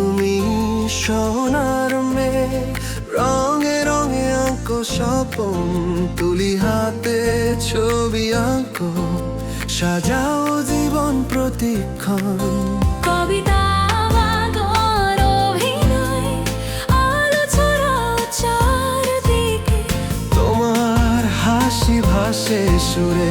তুমি সোনার মেয়ে রঙে রঙে আঁকো স্বপন তুলি হাতে ছবি আঁকো সাজাও জীবন প্রতিক্ষণ। কবিতা তোমার হাসি ভাসে সুরে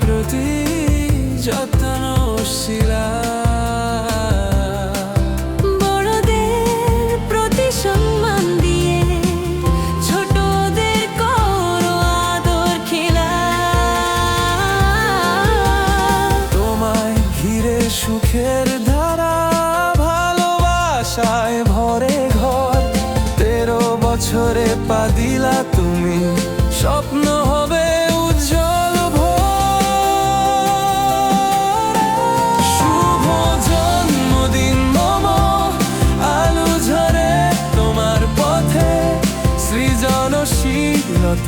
প্রতি যত্নশীলা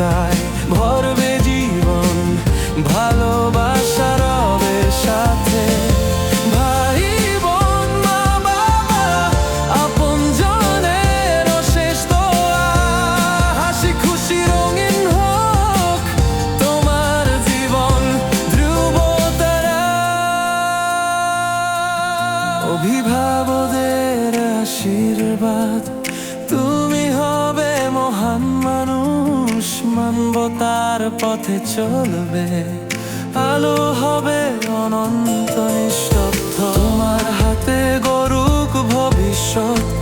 সৃজনশীলতায় ভরবে জীবন ভালোবাসার সাথে। ভাই খুশি অভিভাবকদের আশীর্বাদ তুমি হবে মহান মানুষ। মানবতার পথে চলবে। আলো হবে অনন্ত নিঃশব্দ তোমার হাতে গরুক ভবিষ্যৎ।